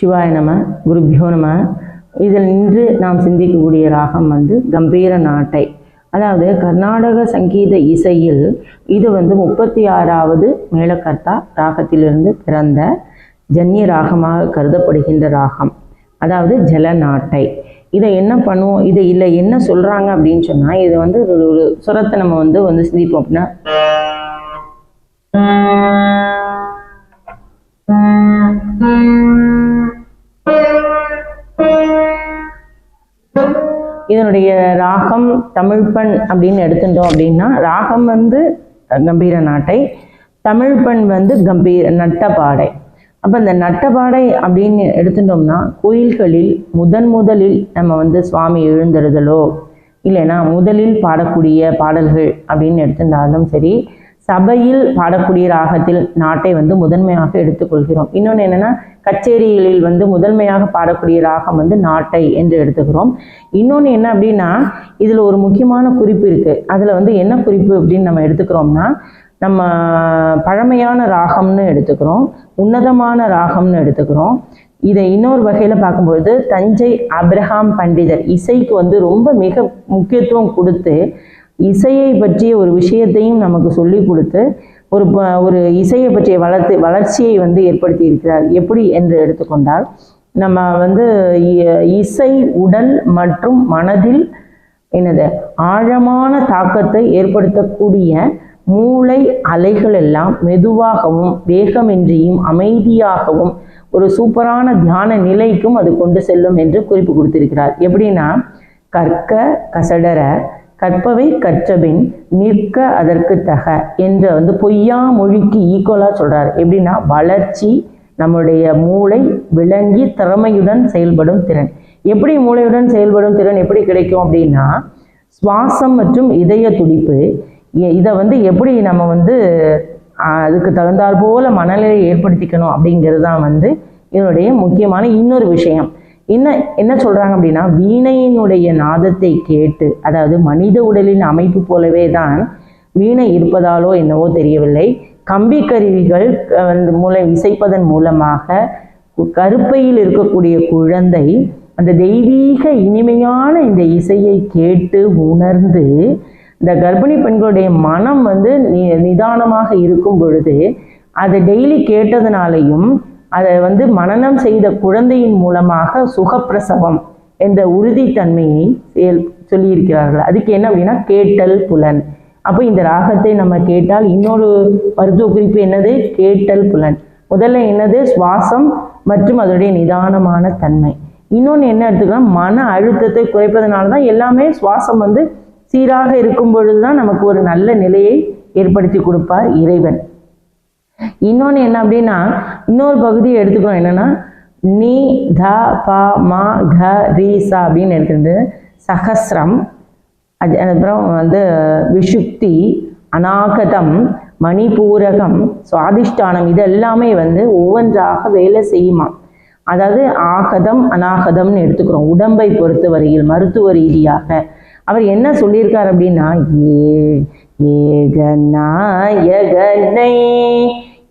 சிவாய நம குருபியோ நம. இதில் இன்று நாம் சிந்திக்கக்கூடிய ராகம் வந்து கம்பீர நாட்டை. அதாவது கர்நாடக சங்கீத இசையில் இது வந்து முப்பத்தி ஆறாவது மேலக்கர்த்தா ராகத்திலிருந்து பிறந்த ஜன்னிய ராகமாக கருதப்படுகின்ற ராகம். அதாவது ஜலநாட்டை இதை என்ன பண்ணுவோம்? இதை இல்லை என்ன சொல்கிறாங்க அப்படின்னு சொன்னால் இது வந்து ஒரு ஒரு சுரத்தை நம்ம வந்து வந்து சிந்திப்போம் அப்படின்னா இதனுடைய ராகம் தமிழ்ப்பண் அப்படின்னு எடுத்துட்டோம் அப்படின்னா ராகம் வந்து கம்பீர நாட்டை தமிழ்ப்பண் வந்து கம்பீர நட்டபாடை அப்போ இந்த நட்டபாடை அப்படின்னு எடுத்துட்டோம்னா கோயில்களில் முதன் முதலில் நம்ம வந்து சுவாமி எழுந்தருதலோ இல்லைன்னா முதலில் பாடக்கூடிய பாடல்கள் அப்படின்னு எடுத்துட்டாலும் சரி சபையில் பாடக்கூடிய ராகத்தில் நாட்டை வந்து முதன்மையாக எடுத்துக்கொள்கிறோம். இன்னொன்று என்னென்னா கச்சேரிகளில் வந்து முதன்மையாக பாடக்கூடிய ராகம் வந்து நாட்டை என்று எடுத்துக்கிறோம். இன்னொன்று என்ன அப்படின்னா இதில் ஒரு முக்கியமான குறிப்பு இருக்குது அதில் வந்து என்ன குறிப்பு அப்படின்னு நம்ம எடுத்துக்கிறோம்னா நம்ம பழமையான ராகம்னு எடுத்துக்கிறோம் உன்னதமான ராகம்னு எடுத்துக்கிறோம். இதை இன்னொரு வகையில் பார்க்கும்பொழுது தஞ்சை அப்ரஹாம் பண்டிதர் இசைக்கு வந்து ரொம்ப மிக முக்கியத்துவம் கொடுத்து இசையை பற்றிய ஒரு விஷயத்தையும் நமக்கு சொல்லி கொடுத்து ஒரு ப- ஒரு இசையை பற்றிய வளர்த்து வளர்ச்சியை வந்து ஏற்படுத்தி இருக்கிறார். எப்படி என்று எடுத்துக்கொண்டால் நம்ம வந்து இ- இசை உடல் மற்றும் மனதில் என்னது ஆழமான தாக்கத்தை ஏற்படுத்தக்கூடிய மூளை அலைகள் எல்லாம் மெதுவாகவும் வேகமின்றியும் அமைதியாகவும் ஒரு சூப்பரான தியான நிலைக்கும் அது கொண்டு செல்லும் என்று குறிப்பு கொடுத்திருக்கிறார். எப்படின்னா கற்க கசடர கற்பவை கற்றபின் நிற்க அதற்கு தக என்ற வந்து பொய்யா மொழிக்கு ஈக்குவலாக சொல்கிறார் எப்படின்னா வளர்ச்சி நம்முடைய மூளை விளங்கி திறமையுடன் செயல்படும் திறன். எப்படி மூளையுடன் செயல்படும் திறன் எப்படி கிடைக்கும் அப்படின்னா சுவாசம் மற்றும் இதய துடிப்பு இதை வந்து எப்படி நம்ம வந்து அதுக்கு தகுந்தாற் போல மனநிலையை ஏற்படுத்திக்கணும் அப்படிங்கிறது தான் வந்து இதனுடைய முக்கியமான இன்னொரு விஷயம். என்ன என்ன சொல்றாங்க அப்படின்னா வீணையினுடைய நாதத்தை கேட்டு அதாவது மனித உடலின் அமைப்பு போலவே தான் வீணை இருப்பதாலோ என்னவோ தெரியவில்லை. கம்பி கருவிகள் வந்து மூலம் இசைப்பதன் மூலமாக கருப்பையில் இருக்கக்கூடிய குழந்தை அந்த தெய்வீக இனிமையான இந்த இசையை கேட்டு உணர்ந்து இந்த கர்ப்பிணி பெண்களுடைய மனம் வந்து நி நிதானமாக இருக்கும் பொழுது அதை டெய்லி கேட்டதுனாலையும் அதை வந்து மனனம் செய்த குழந்தையின் மூலமாக சுகப்பிரசவம் என்ற உறுதித்தன்மையை செயல் சொல்லியிருக்கிறார்கள். அதுக்கு என்ன அப்படின்னா கேட்டல் புலன். அப்போ இந்த ராகத்தை நம்ம கேட்டால் இன்னொரு மருத்துவ குறிப்பு என்னது? கேட்டல் புலன். முதல்ல என்னது? சுவாசம் மற்றும் அதனுடைய நிதானமான தன்மை. இன்னொன்று என்ன எடுத்துக்கலாம்? மன அழுத்தத்தை குறைப்பதனால தான் எல்லாமே சுவாசம் வந்து சீராக இருக்கும் பொழுது தான் நமக்கு ஒரு நல்ல நிலையை ஏற்படுத்தி கொடுப்பார் இறைவன். இன்னொன்று என்ன அப்படின்னா இன்னொரு பகுதியை எடுத்துக்கிறோம். என்னன்னா நீ த ப மா க ரீ சா அப்படின்னு எடுத்துட்டு சகசிரம் அது அப்புறம் வந்து விஷுக்தி அநாகதம் மணிபூரகம் சுவாதிஷ்டானம் இது எல்லாமே வந்து ஒவ்வொன்றாக வேலை செய்யுமா? அதாவது ஆகதம் அநாகதம்னு எடுத்துக்கிறோம். உடம்பை பொறுத்த வரையில் மருத்துவ ரீதியாக. அவர் என்ன சொல்லியிருக்கார் அப்படின்னா ஏ ஏகநாயகனை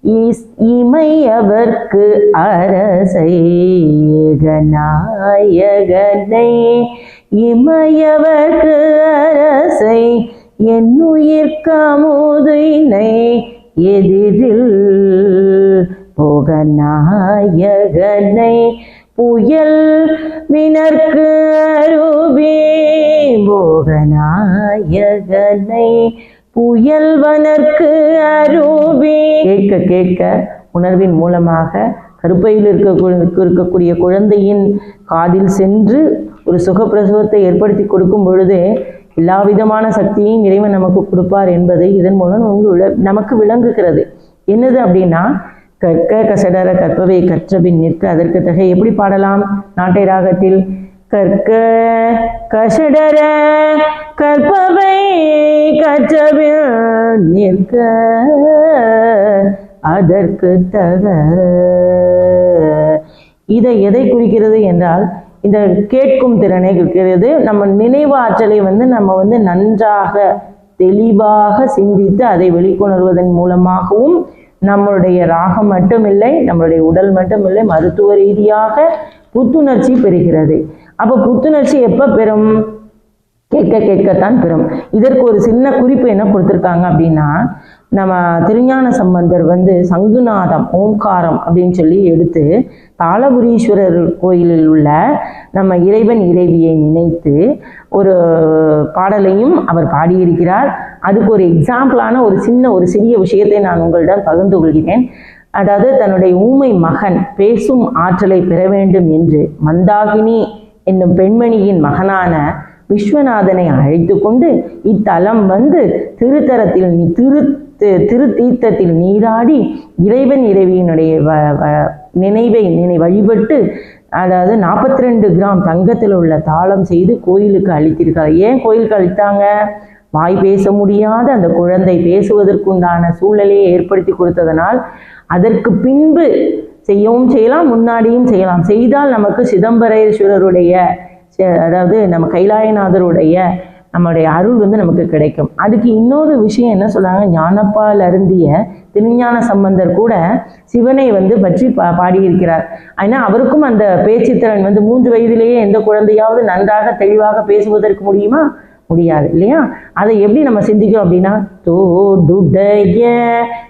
இமையவர்க்கு அரசைகநாயகனை இமையவர்க்கு அரசை என்னுயிர்கமுதினை எதிரில் போகநாயகனை. புயல் வினர்க்கு அருவே போகநாயகனை. புயல்வனர்க்கு அருவே. கேட்க கேட்க உணர்வின் மூலமாக கருப்பையில் இருக்க இருக்கக்கூடிய குழந்தையின் காதில் சென்று ஒரு சுகப்பிரசவத்தை ஏற்படுத்தி கொடுக்கும் பொழுது எல்லா விதமான சக்தியையும் இறைவன் நமக்கு கொடுப்பார் என்பதை இதன் மூலம் விள- நமக்கு விளங்குகிறது. என்னது அப்படின்னா கற்க கசடர கற்பவை கற்றபின் நிற்க அதற்கு தகை எப்படி பாடலாம்? நாட்டை ராகத்தில் கற்க கசடர கற்பவை கற்றவில் நிற்க அதற்கு தக இதை எதை குறிக்கிறது என்றால் இந்த கேட்கும் திறனை குறிக்கிறது. நம்ம நினைவு ஆற்றலை வந்து நம்ம வந்து நன்றாக தெளிவாக சிந்தித்து அதை வெளிக்கொணர்வதன் மூலமாகவும் நம்மளுடைய ராகம் மட்டுமில்லை நம்மளுடைய உடல் மட்டுமில்லை மருத்துவ ரீதியாக புத்துணர்ச்சி பெறுகிறது. அப்போ புத்துணர்ச்சி எப்போ பெறும்? கேட்க கேட்கத்தான் பெறும். இதற்கு ஒரு சின்ன குறிப்பு என்ன கொடுத்துருக்காங்க அப்படின்னா நம்ம திருஞான சம்பந்தர் வந்து சங்குநாதம் ஓம்காரம் அப்படின்னு சொல்லி எடுத்து தாளபுரீஸ்வரர் கோயிலில் உள்ள நம்ம இறைவன் இறைவியை நினைத்து ஒரு பாடலையும் அவர் பாடியிருக்கிறார். அதுக்கு ஒரு எக்ஸாம்பிளான ஒரு சின்ன ஒரு சிறிய விஷயத்தை நான் உங்களிடம் பகிர்ந்து கொள்கிறேன். அதாவது தன்னுடைய ஊமை மகன் பேசும் ஆற்றலை பெற வேண்டும் என்று மந்தாகினி என்னும் பெண்மணியின் மகனான விஸ்வநாதனை அழைத்து கொண்டு இத்தலம் வந்து திருத்தரத்தில் திரு திருத்தீர்த்தத்தில் நீராடி இறைவன் இறைவியினுடைய வ- வ- நினைவை நினை வழிபட்டு அதாவது 42 ரெண்டு கிராம் தங்கத்தில் உள்ள தாளம் செய்து கோயிலுக்கு அளித்திருக்கார் ஏன் கோயிலுக்கு அளித்தாங்க? வாய் பேச முடியாத அந்த குழந்தை பேசுவதற்குண்டான சூழ்நிலையை ஏற்படுத்தி கொடுத்ததனால் அதற்கு பின்பு செய்யவும் செய்யலாம் முன்னாடியும் செய்யலாம். செய்தால் நமக்கு சிதம்பரேஸ்வரருடைய அதாவது நம்ம கைலாயநாதருடைய நம்முடைய அருள் வந்து நமக்கு கிடைக்கும். அதுக்கு இன்னொரு விஷயம் என்ன சொல்றாங்க? ஞானப்பால் அருந்திய திருஞான சம்பந்தர் கூட சிவனை வந்து பற்றி பா பாடியிருக்கிறார். ஆனால் அவருக்கும் அந்த பேச்சுத்திறன் வந்து மூன்று வயதிலேயே எந்த குழந்தையாவது நன்றாக தெளிவாக பேசுவதற்கு முடியுமா? முடியாது இல்லையா? அதை எப்படி நம்ம சிந்திக்கிறோம் அப்படின்னா தோடுடைய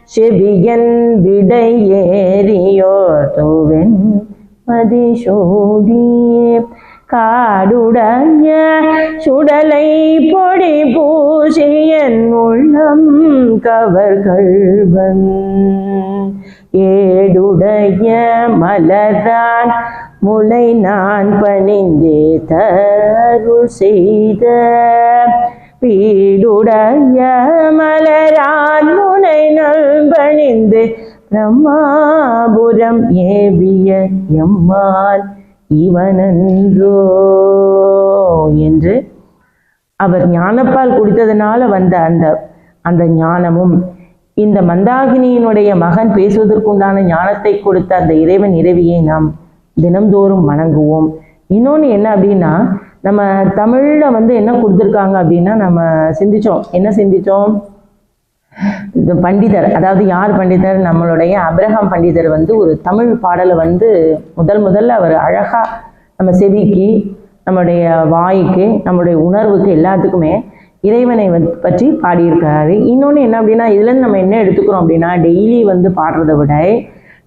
செவியன் விடையேறியோ தோவென் மதிசோடியே காடுடைய சுடலை பொடி பூசியன் உள்ளம் கவர்கள்வன் ஏடுடைய மலரான் முளை நான் பணிந்தே தருள் செய்த. பீடுடைய மலரான் முனை நல் பணிந்து பிரம்மாபுரம் ஏவிய எம்மான் இவனன்றோ என்று அவர் ஞானப்பால் குடித்ததனால வந்த அந்த அந்த ஞானமும் இந்த மந்தாகினியினுடைய மகன் பேசுவதற்குண்டான ஞானத்தை கொடுத்த அந்த இறைவன் இறைவியை நாம் தினம்தோறும் வணங்குவோம். இன்னொன்று என்ன அப்படின்னா நம்ம தமிழில் வந்து என்ன கொடுத்துருக்காங்க அப்படின்னா நம்ம சிந்திச்சோம். என்ன சிந்திச்சோம்? பண்டிதர் அதாவது யார் பண்டிதர்? நம்மளுடைய அப்ரஹாம் பண்டிதர் வந்து ஒரு தமிழ் பாடலை வந்து முதல் முதல்ல அவர் அழகாக நம்ம செவிக்கு நம்மளுடைய வாய்க்கு நம்மளுடைய உணர்வுக்கு எல்லாத்துக்குமே இறைவனை வந்து பற்றி பாடியிருக்காரு. இன்னொன்று என்ன அப்படின்னா இதுலேருந்து நம்ம என்ன எடுத்துக்கிறோம் அப்படின்னா டெய்லி வந்து பாடுறதை விட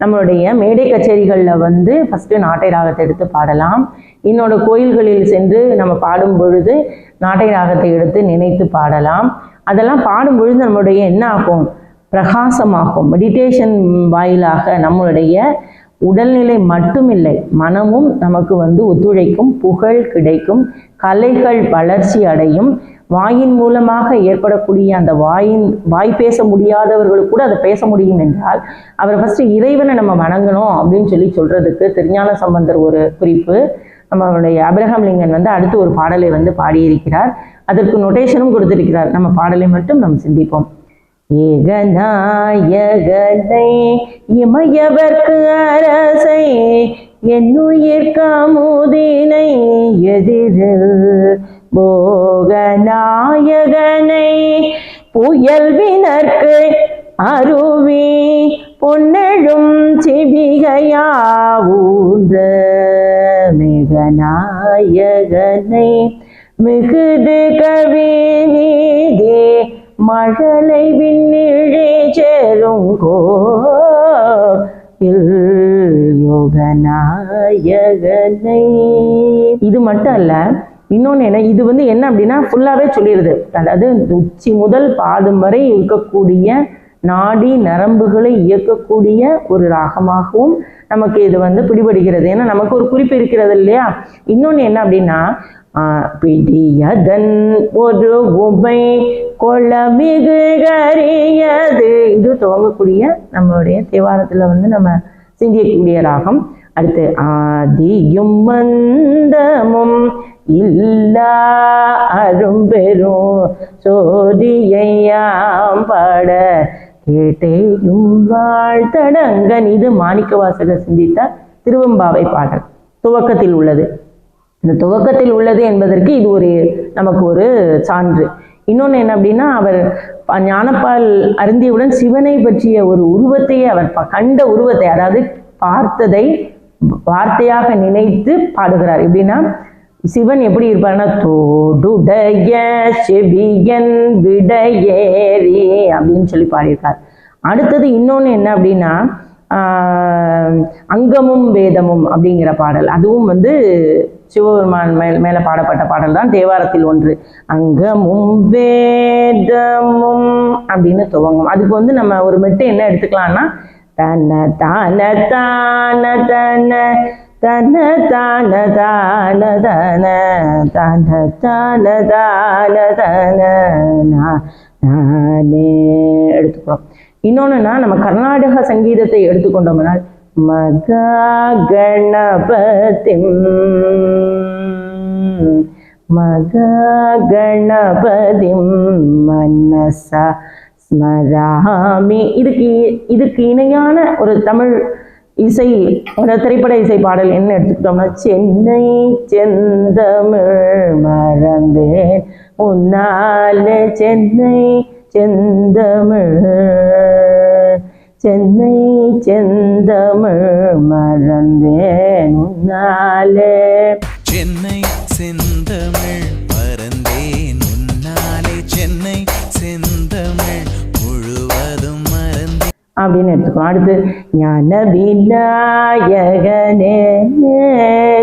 நம்மளுடைய மேடை கச்சேரிகளில் வந்து ஃபஸ்ட்டு நாட்டை ராகத்தை எடுத்து பாடலாம். இன்னொரு கோயில்களில் சென்று நம்ம பாடும் பொழுது நாட்டை ராகத்தை எடுத்து நினைத்து பாடலாம். அதெல்லாம் பாடும் பொழுது நம்மளுடைய என்ன ஆகும்? பிரகாசமாகும். மெடிடேஷன் வாயிலாக நம்மளுடைய உடல்நிலை மட்டுமில்லை மனமும் நமக்கு வந்து ஒத்துழைக்கும் புகழ் கிடைக்கும் கலைகள் வளர்ச்சி அடையும். வாயின் மூலமாக ஏற்படக்கூடிய அந்த வாயின் வாய் பேச முடியாதவர்களுக்கு கூட அதை பேச முடியும் என்றால் அவரை ஃபஸ்ட்டு இறைவனை நம்ம வணங்கணும் அப்படின்னு சொல்லி சொல்கிறதுக்கு திருஞான சம்பந்தர் ஒரு குறிப்பு. நம்மளுடைய அபிரகாம் லிங்கன் வந்து அடுத்து ஒரு பாடலை வந்து பாடியிருக்கிறார். அதற்கு நொட்டேஷனும் கொடுத்திருக்கிறார். நம்ம பாடலை மட்டும் நாம் சிந்திப்போம். ஏகநாயகனை இமயவர்க்கு அரசை என்னுயிர் காமுதினை எதிரில் போகநாயகனை புயல்வினர்க்கு அருவி பொன்னெழும் சிவிகையாவூந்த மேகநாயகனை மிகுது கவி நீதே மழலை விண்ணிழே சேருங்கோ. இது மட்டும் அல்ல இன்னொன்று என்ன இது வந்து என்ன அப்படின்னா ஃபுல்லாகவே சொல்லிடுது. அதாவது உச்சி முதல் பாதம் வரை இருக்கக்கூடிய நாடி நரம்புகளை இயக்கக்கூடிய ஒரு ராகமாகவும் நமக்கு இது வந்து பிடிபடுகிறது. ஏன்னா நமக்கு ஒரு குறிப்பு இருக்கிறது இல்லையா? இன்னொன்று என்ன அப்படின்னா பிடியதன் ஒரு உமை கொளமிகு கரியது இது துவங்கக்கூடிய நம்மளுடைய தேவாரத்தில் வந்து நம்ம சிந்தியக்கூடிய ராகம். அடுத்து ஆதியும் மந்தமும் இல்லா அரும்பெரும் சோதியையாம் பாட கேட்டேயும் வாழ்த்தடங்கன். இது மாணிக்க வாசகர் சிந்தித்த திருவம்பாவை பாடல். துவக்கத்தில் உள்ளது. இந்த துவக்கத்தில் உள்ளது என்பதற்கு இது ஒரு நமக்கு ஒரு சான்று. இன்னொன்று என்ன அப்படின்னா அவர் ஞானப்பால் அருந்தியவுடன் சிவனை பற்றிய ஒரு உருவத்தையே அவர் ப- கண்ட உருவத்தை அதாவது பார்த்ததை வார்த்தையாக நினைத்து பாடுகிறார். எப்படின்னா சிவன் எப்படி இருப்பார்னா தோடுடைய செவியன் விடையேறி அப்படின்னு சொல்லி பாடியிருக்கார். அடுத்தது இன்னொன்று என்ன அப்படின்னா அங்கமும் வேதமும் அப்படிங்கிற பாடல். அதுவும் வந்து சிவபெருமான் மேல் மேலே பாடப்பட்ட பாடல் தான் தேவாரத்தில் ஒன்று அங்கமும் வேதமும் அப்படின்னு துவங்கும் அதுக்கு வந்து நம்ம ஒரு மெட்டு என்ன எடுத்துக்கலாம்னா தன தான தான தன தன தான தான தன தன தான தான தன நானே எடுத்துக்கிறோம் இன்னொன்றுனா நம்ம கர்நாடக சங்கீதத்தை எடுத்துக்கொண்டோம்னால் மகாகணபதிம். மகாகணபதிம் மகா மனசா ஸ்மராமி. இதுக்கு இதுக்கு இணையான ஒரு தமிழ் இசை ஒரு திரைப்பட இசை பாடல் என்ன எடுத்துக்கிட்டோம்னா சென்னை செந்தமிழ் மறந்தேன். உன்னால சென்னை செந்தமிழ் சென்னை செந்தமிழ் மறந்தேன் உன்னாலே. சென்னை செந்தமிழ் மறந்தேன் உன்னாலே. சென்னை செந்தமிழ் முழுவதும் மறந்தேன். அப்படின்னு எடுத்துக்கோ. அடுத்து ஞான விநாயகனே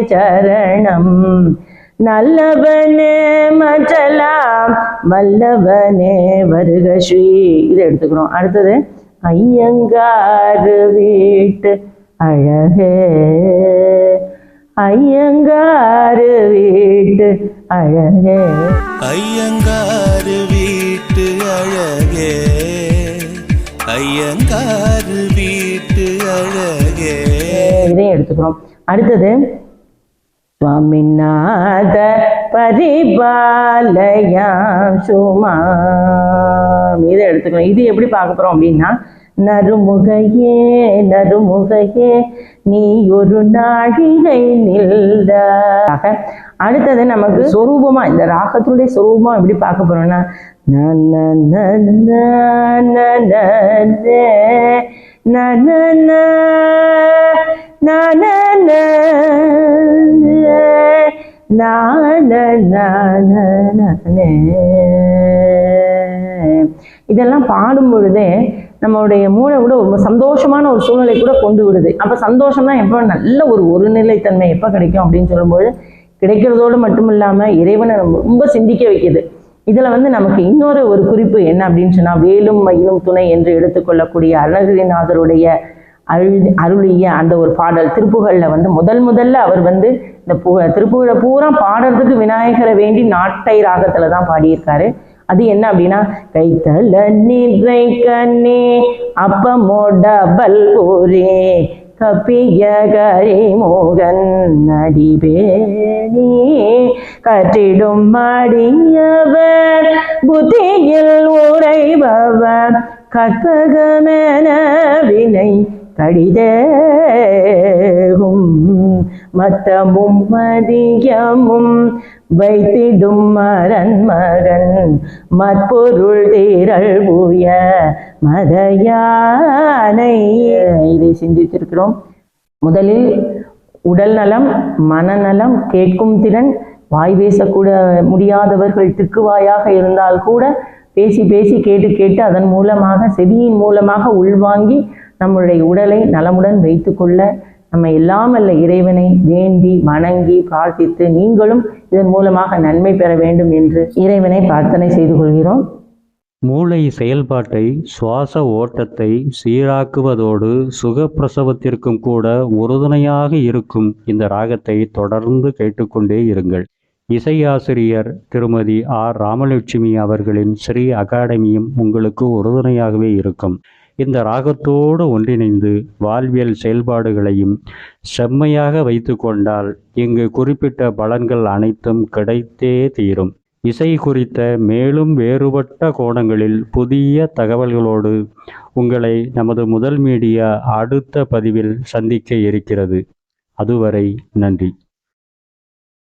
சரணம். நல்லவனே மற்றலாம் வல்லவனே. வருக ஸ்ரீ. இதை எடுத்துக்கிறோம். அடுத்தது ஐயங்காரு வீட்டு அழகே. ஐயங்காரு வீட்டு அழகே. ஐயங்காரு வீட்டு அழகே. ஐயங்காரு வீட்டு அழகே. இதையும் எடுத்துக்கிறோம். அடுத்தது சுவாமிநாத பரிபாலயாம் சுமாம் இதை எடுத்துக்கிறோம் இது எப்படி பார்க்க போறோம் அப்படின்னா நறுமுகையே நறுமுகையே நீ ஒரு நாழிகை நில்தாக அடுத்தது நமக்கு சொரூபமா இந்த ராகத்தினுடைய சொரூபமா எப்படி பார்க்க போறோம்னா ந இதெல்லாம் பாடும் பொழுதே நம்மளுடைய மூளை கூட ரொம்ப சந்தோஷமான ஒரு சூழ்நிலை கூட கொண்டு விடுது. அப்போ சந்தோஷம்னா எப்போ நல்ல ஒரு ஒருநிலைத்தன்மை எப்போ கிடைக்கும் அப்படின்னு சொல்லும்போது கிடைக்கிறதோடு மட்டும் இல்லாமல் இறைவனை நம்ம ரொம்ப சிந்திக்க வைக்குது. இதில் வந்து நமக்கு இன்னொரு ஒரு குறிப்பு என்ன அப்படின்னு சொன்னால் வேலும் மயிலும் துணை என்று எடுத்துக்கொள்ளக்கூடிய அழகிரிநாதருடைய அருள் அருளிய அந்த ஒரு பாடல் திருப்புகழில் வந்து முதல் முதல்ல அவர் வந்து இந்த பு திருப்புகளை பூரா பாடுறதுக்கு விநாயகரை வேண்டி நாட்டை ராகத்தில் தான் பாடியிருக்காரு. அது என்ன அப்படின்னா கைத்தல நிறை கண்ணே அப்பமோட பல்கூரே கப்பிய கரிமோகன் நடிபேணி கட்டிடும் மடியவர் புத்தியில் உறைபவர் கற்பகமென வினை கடிதேகும். மத்தமும் மதியமும் வைத்திடும் மரன் மகன் மற்பொருள் தீரல் பூய மதயானை. இதை சிந்தித்திருக்கிறோம். முதலில் உடல் நலம் மனநலம் கேட்கும் திறன் வாய் பேசக்கூட முடியாதவர்கள் திக்குவாயாக இருந்தால் கூட பேசி பேசி கேட்டு கேட்டு அதன் மூலமாக செவியின் மூலமாக உள்வாங்கி நம்முடைய உடலை நலமுடன் வைத்துக்கொள்ள நம்ம எல்லாம் அல்ல இறைவனை வேண்டி வணங்கி பிரார்த்தித்து நீங்களும் இதன் மூலமாக நன்மை பெற வேண்டும் என்று இறைவனை பிரார்த்தனை செய்து கொள்கிறோம். மூளை செயல்பாட்டை சுவாச ஓட்டத்தை சீராக்குவதோடு சுகப்பிரசவத்திற்கும் கூட உறுதுணையாக இருக்கும் இந்த ராகத்தை தொடர்ந்து கேட்டுக்கொண்டே இருங்கள். இசையாசிரியர் திருமதி ஆர். ராமலட்சுமி அவர்களின் ஸ்ரீ அகாடமியும் உங்களுக்கு உறுதுணையாகவே இருக்கும். இந்த ராகத்தோடு ஒன்றிணைந்து வாழ்வியல் செயல்பாடுகளையும் செம்மையாக வைத்து கொண்டால் இங்கு குறிப்பிட்ட பலன்கள் அனைத்தும் கிடைத்தே தீரும். இசை குறித்த மேலும் வேறுபட்ட கோணங்களில் புதிய தகவல்களோடு உங்களை நமது முதல் மீடியா அடுத்த பதிவில் சந்திக்க இருக்கிறது. அதுவரை நன்றி.